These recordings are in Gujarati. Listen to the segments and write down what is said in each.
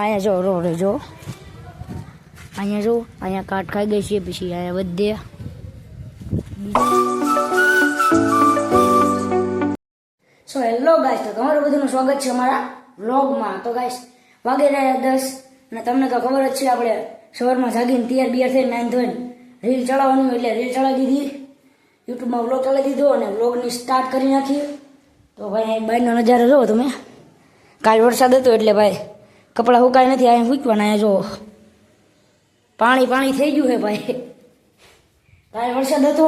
અહીંયા જો રોડ જો. અહીંયા જો અહીંયા કાટ ખાઈ ગઈ છે, પછી અહીંયા બધે. સો હેલો ગાઈસ તો તમારું બધાનું સ્વાગત છે અમારા વ્લોગમાં તો ગાઈસ વાગે રહ્યા દસ, અને તમને તો ખબર જ છે, આપણે સવારમાં જાગીને તૈયાર બિયાર થઈને નાઈન ધોઈને રીલ ચડાવવાનું એટલે રીલ ચડાવી દીધી. યુટ્યુબમાં વ્લોગ ચલાવી દીધો અને વ્લોગની સ્ટાર્ટ કરી નાખી. તો ભાઈ બહારનો નજારો જોવો તમે. કાલ વરસાદ હતો એટલે ભાઈ કપડાં સુકાય નથી અહીંયા સૂકવાના, અહીંયા જો. પાણી પાણી થઈ ગયું છે ભાઈ. તારે વરસાદ હતો,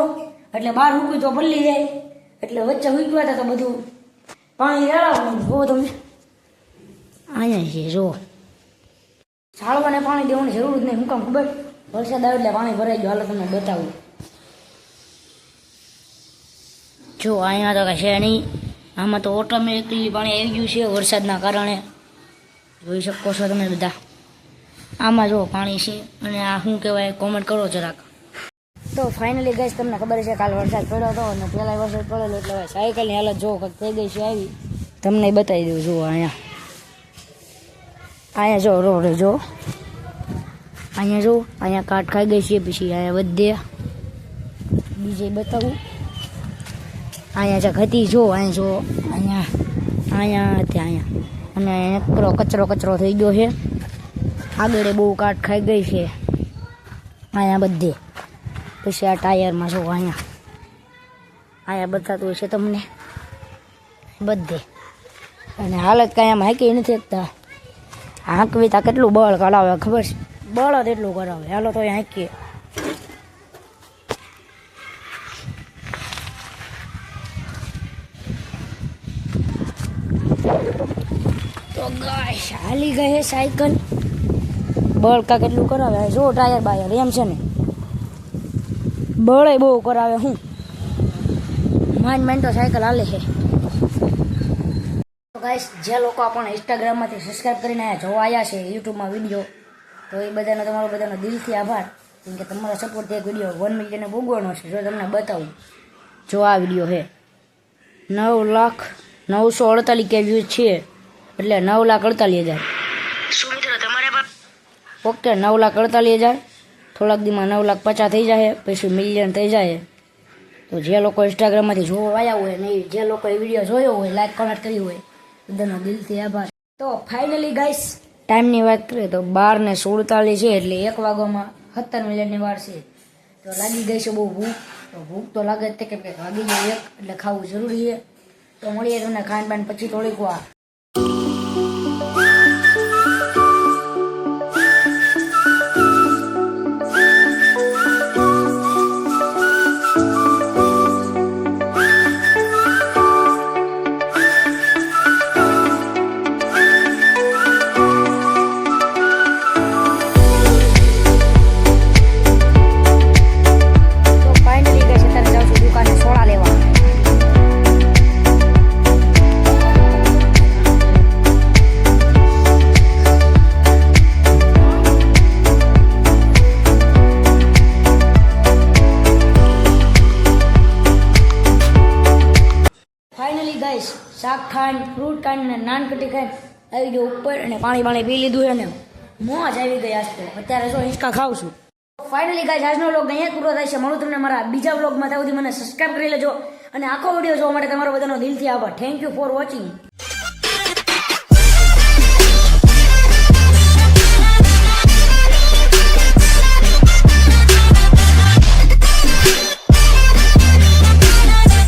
એટલે બહાર મૂક્યું તો પલ્લી જાય. એટલે વચ્ચે મૂકવા હતા તો બધું પાણી રેડાવવાનું જુઓ તમે અહીંયા છે જુઓ છાળવાને પાણી દેવાની જરૂર જ નહીં, હું કામ ખબર? વરસાદ આવે એટલે પાણી ભરાઈ ગયું. હાલ તમને બતાવું. જો, અહીંયા તો કાંઈ છે નહીં. આમાં તો ઓટોમેટિકલી પાણી આવી ગયું છે વરસાદના કારણે. જોઈ શકો છો તમે બધા. આમાં જો પાણી છે અને આ શું કહેવાય કોમેન્ટ કરો જરાક. તો ફાઇનલી ગઈશ તમને ખબર છે કાલ વરસાદ પડ્યો હતો અને પહેલાં વરસાદ પડેલો એટલે ભાઈ સાયકલની હાલત જો કંઈક થઈ ગઈ છે આવી, તમને બતાવી દઉં જુઓ અહીંયા. અહીંયા જો રોડ જો. અહીંયા જો, અહીંયા કાટ ખાઈ ગઈ છે, પછી અહીંયા બધે. બીજે બતાવું. અહીંયા જ્યાં હતી, જો, અહીંયા જો, અહીંયા અહીંયા, ત્યાં, અહીંયા. અને એકરો કચરો કચરો થઈ ગયો છે. આગળ બહુ કાટ ખાઈ ગઈ છે. અહીંયા બધે. પછી આ ટાયરમાં જો અહીંયા. અહીંયા બતાતું હશે તમને. બધે. અને હાલત કાંઈ આમ હાંકી નથી શકતા. હાંકવી તા કેટલું બળ કરાવે ખબર છે? બળ જ એટલું કરાવે. હાલો તો હાંકીએ. તો ગાઈસ હાલી ગઈ સાયકલ. બળ કા કેટલું કરાવે. જો ટાયર બાયર, એમ છે ને? બળે બહુ કરાવે હું. માઇન માઇન તો સાયકલ હાલે છે. ગાઈસ, જે લોકો આપણને ઇન્સ્ટાગ્રામમાંથી સબસ્ક્રાઈબ કરીને આયા જોવા આવ્યા છે, યુટ્યુબમાં વીડિયો તો એ બધાનો તમારો બધાનો દિલથી આભાર. કેમ કે તમારા સપોર્ટ એક વીડિયો વન મિલિયને ભોગવાનો છે. જો તમને બતાવું, જો આ વીડિયો છે. નવ લાખ નવસો અડતાલીસ કે વ્યૂઝ છે. એટલે નવ લાખ અડતાલીસ હજાર. ઓકે નવ લાખ અડતાલીસ હજાર. થોડાક દીમાં નવ લાખ પચાસ થઈ જાય પછી મિલિયન થઈ જાય તો જે લોકો ઇન્સ્ટાગ્રામમાંથી જોવા આવ્યા હોય ને જે લોકો એ વીડિયો જોયો હોય લાઈક કમેન્ટ કરી હોય બધાનો દિલથી આભાર. તો ફાઇનલી ગાઈસ ટાઈમની વાત કરીએ તો બાર ને સુડતાલીસ છે એટલે એક વાગોમાં સત્તર મિલિયનની વાર છે. તો લાગી ગઈ છે બહુ ભૂખ. તો ભૂખ તો લાગે જ તે કેમ કે વાગી જાય એક એટલે ખાવું જરૂરી છે. તો મળીએ તમને ખાંડ બાંડ પછી થોડીક વાર. ગઈશ શાક ખાંડ, ફ્રૂટ ખાંડ ને નાન કટી ખાંડ આવી ગયો ઉપર અને પાણી પાણી પી લીધું છે ને મોજ આવી ગઈ આજ અત્યારે જો હિંચકા ખાઉં છું. ફાઇનલી ગાઈશ આજનો વ્લોગ અહીંયા પૂરો થાય છે. મળું તમને મારા બીજા વ્લોગમાં ત્યાં સુધી મને સબસ્ક્રાઈબ કરી લેજો અને આખો વીડિયો જોવા માટે તમારો બધાનો દિલથી આભાર. Thank you for watching